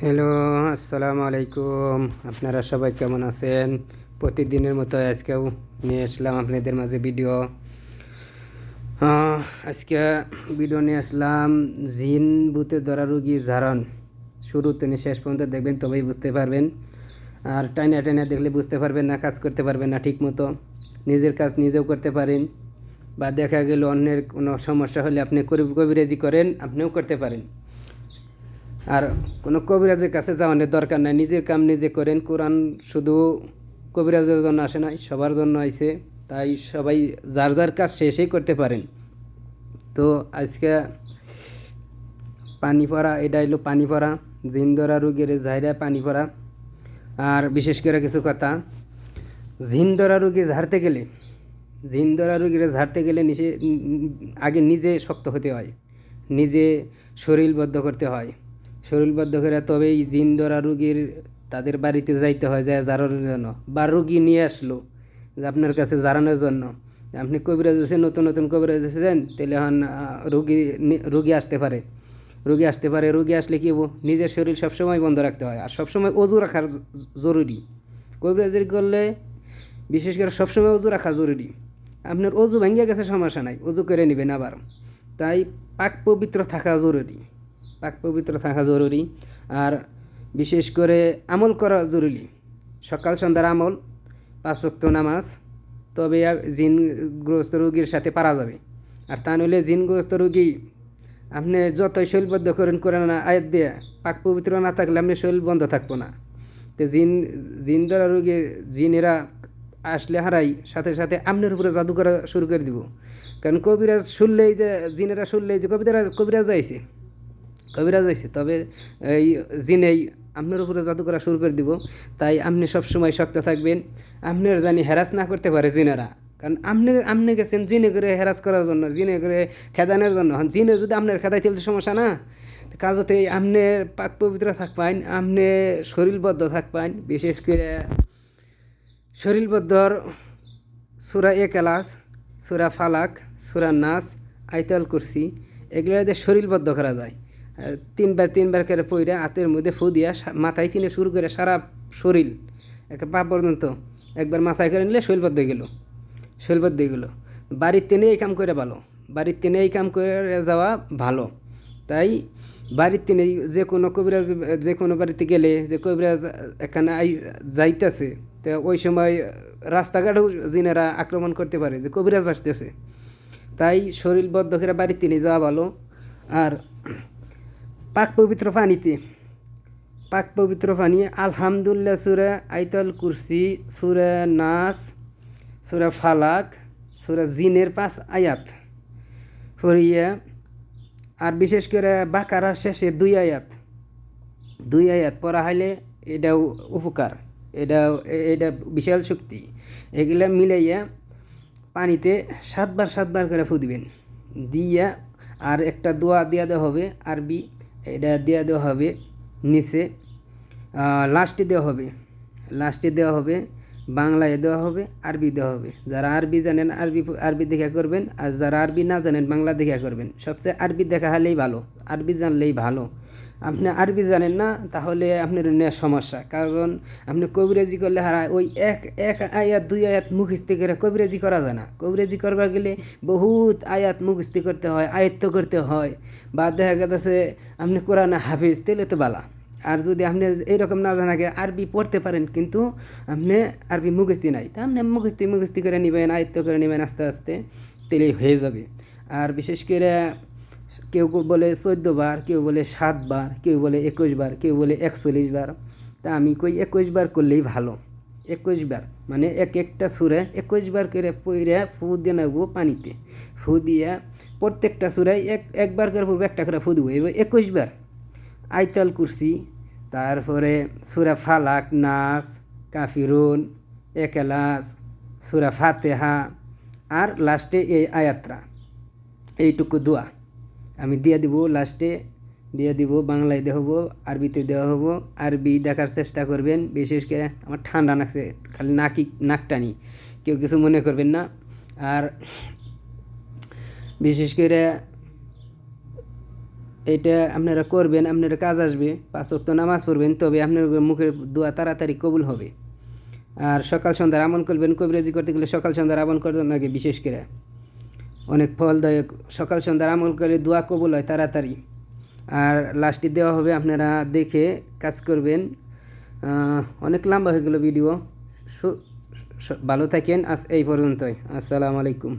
Hello আসসালামু আলাইকুম আপনারা সবাই কেমন আছেন? প্রতিদিনের মতো আজকেও নিয়ে আসলাম আপনাদের মাঝে ভিডিও আজকে ভিডিও নিয়ে আসলাম জিন বুতে ধরা রুগী ঝাড়ন। শুরু থেকে শেষ পর্যন্ত দেখবেন তবেই বুঝতে পারবেন। আর টাইনা টাইনা দেখলে বুঝতে পারবেন না, কাজ করতে পারবেন না ঠিক মতো। নিজের কাজ নিজেও করতে পারেন। বা দেখা গেল অন্যের কোনো সমস্যা হলে আপনি কবি- কবিরাজি করেন, আপনিও করতে পারেন। আর কোনো কবিরাজের কাছে যাওয়ানোর দরকার নাই। নিজের কাম নিজে করেন। কোরআন শুধু কবিরাজের জন্য আসে নাই, সবার জন্য আইসে তাই সবাই যার যার কাজ শেষেই করতে পারেন। তো আজকে পানি পড়া এটা হলো পানি পড়া জিন্দরা রুগীর জায়রা পানি পড়া আর বিশেষ করে কিছু কথা। জিন্দরা রুগী ঝাড়তে গেলে, জিন্দরা রুগীর ঝাড়তে গেলে নিজে আগে নিজে শক্ত হতে হয়। নিজে শরীরবদ্ধ করতে হয়। শরীরবদ্ধ করে তবেই জিন্দরা রুগীর তাদের বাড়িতে যাইতে হয়, যায় জারানোর জন্য। বা রুগী নিয়ে আসলো যে আপনার কাছে জারানোর জন্য। আপনি কবিরাজ এসে নতুন নতুন কবিরাজ এসেছেন তাহলে এখন রুগী রুগী আসতে পারে। রুগী আসতে পারে, রুগী আসলে কি নিজের শরীর সবসময় বন্ধ রাখতে হয় আর সবসময় অজু রাখার জরুরি। কবিরাজি করলে, বিশেষ করে সবসময় অজু রাখা জরুরি। আপনার অজু ভেঙে গেছে, সমস্যা নাই, অজু করে নেবেন আবার। তাই পাক পবিত্র থাকা জরুরি। পাক পবিত্র থাকা জরুরি। আর বিশেষ করে আমল করা জরুরি। সকাল, সন্ধ্যার আমল, পাঁচ ওয়াক্ত নামাজ, তবে জিনগ্রস্ত রোগীর সাথে পারা যাবে। আর তা নইলে জিনগ্রস্ত রোগী আপনি যতই শৈলবদ্ধ করেন করেন না, আয়াত দিয়ে পাক পবিত্র না থাকলে আপনি শৈল বন্ধ থাকব না। তো জিন জিন দ্বারা রোগী জিনেরা আসলে হারাই, সাথে সাথে আপনার উপরে জাদু করা শুরু করে দিব। কারণ কবিরাজ শুনলেই যে, জিনেরা শুনলেই যে কবিতারা, কবিরাজ আইছে। কবিরাজ আইছে তবে এই জিনেই আপনার উপরে জাদু করা শুরু করে দিব। তাই আপনি সবসময় শক্ত থাকবেন। আপনার জানি হ্যারাস না করতে পারে জিনেরা। কারণ আপনি আপনি গেছেন জিনে করে হ্যারাস করার জন্য, জিনে করে খেদানোর জন্য। জিনে যদি আপনার খেদাই তুলতে সমস্যা না কাজতে আপনি পাক পবিত্র থাকবেন আপনি শরীরবদ্ধ থাকবেন বিশেষ করে শরীরবদ্ধর সুরা এ ক্লাস সুরা ফালাক, সুরা নাস আইতাল কুরসি, এগুলো শরীরবদ্ধ করা যায় তিনবার তিনবার করে পইরা হাতের মধ্যে ফু দিয়া মাথায় কিনে শুরু করে সারা শরীর একটা পা পর্যন্ত একবার মাথায় করে নিলে শরীরবদ্ধ হয়ে গেল, শৈলবদ্ধ গেল। বাড়ির টেনে এই কাম করে ভালো, বাড়ির টেনে এই কাম করে যাওয়া ভালো। তাই বাড়ির টেনে যে কোনো কবিরাজ, যে কোনো বাড়িতে গেলে, যে কবিরাজ এখানে আই, যাইতেছে, তো ওই সময় রাস্তাঘাটেও জিনেরা আক্রমণ করতে পারে, যে কবিরাজ আসতেছে। তাই শরীর বদ্ধ করে বাড়ির টেনে যাওয়া ভালো। আর পাক পবিত্র পানিতে। পাক পবিত্র পানি, আলহামদুলিল্লাহ, সুরা আইতল কুরসি, সুরা নাস, সুরা ফালাক, সুরা জিনের পাঁচ আয়াত। পড়িয়া, আর বিশেষ করে বাকারা শেষের দুই আয়াত। দুই আয়াত পড়া হইলে এটাও উপকার এটা এটা বিশাল শক্তি। এগুলা মিলাইয়া পানিতে সাতবার সাতবার করে ফু দিবেন দিয়া আর একটা দোয়া দিয়া দেওয়া হবে আরবি। এটা দেওয়া দেওয়া হবে নিচে লাস্টে দেওয়া হবে। লাস্টে দেওয়া হবে, বাংলায় দেওয়া হবে, আরবি দেওয়া হবে। যারা আরবি জানেন, আরবি আরবি দেখা করবেন, আর যারা আরবি না জানেন, বাংলা দেখা করবেন। সবচেয়ে আরবি দেখা হলেই ভালো, আরবি জানলেই ভালো। আপনি আরবি জানেন না, তাহলে আপনার নেওয়ার সমস্যা। কারণ আপনি কবিরাজি করলে হারা, ওই এক এক আয়াত, দুই আয়াত মুখস্থি করে কবিরাজি করা যায় না। কবিরাজি করবার গেলে বহুত আয়াত মুখস্থি করতে হয়, আয়ত্ত করতে হয়। বা দেখা গেছে, আপনি কোরআন হাফিজ তাহলে তো বালা। আর যদি আপনি এইরকম না জানাকে আরবি পড়তে পারেন, কিন্তু আপনি আরবি মুখস্থি নাই। তা আপনি মুখস্থি মুখস্থি করে নেবেন, আয়ত্ত করে নেবেন আস্তে আস্তে তাহলেই হয়ে যাবে। আর বিশেষ করে কেউ কেউ বলে চোদ্দ বার কেউ বলে সাত বার কেউ বলে একুশ বার কেউ বলে একচল্লিশ বার তা আমি কই একুশ বার করলেই ভালো। একুশ বার মানে এক একটা সুরে একুশ বার করে পইরে ফু দিয়ে নেব পানিতে। ফু দিয়ে প্রত্যেকটা সুরায় এক, একবার করে পড়ব, একটা করে ফু দেবো। এবার একুশ বার আইতাল কুরসি, তারপরে সুরা ফালাক, নাস, কাফিরুন একেলাস সুরা ফাতেহা, আর লাস্টে এই আয়াত্রা। এইটুকু দোয়া। আমি দিয়ে দিব লাস্টে, দিয়ে দিব, বাংলায় দেওয়া হব, আরবিতে দেওয়া হব। আরবি দেখার চেষ্টা করবেন, বিশেষ করে আমার ঠান্ডা নাকছে খালি নাকি, নাক টানি, কেউ কিছু মনে করবেন না। আর বিশেষ করে এটা আপনারা করবেন, আপনারা কাজ আসবে, পাঁচ ওয়াক্ত নামাজ পড়বেন, তবে আপনার মুখের দোয়া তাড়াতাড়ি কবুল হবে। আর সকাল সন্ধ্যার আমন করবেন, কবিরাজি করতে গেলে সকাল সন্ধ্যার আমল করতে লাগে বিশেষ করে অনেক ফলদায়ক। সকাল সন্ধ্যার আমল করলে দোয়া কবুল হয় তাড়াতাড়ি। আর লাস্টে দেওয়া হবে, আপনারা দেখে কাজ করবেন। অনেক লম্বা হয়ে গেল ভিডিও ভালো থাকেন, আজ এই পর্যন্তই। আসসালামু আলাইকুম।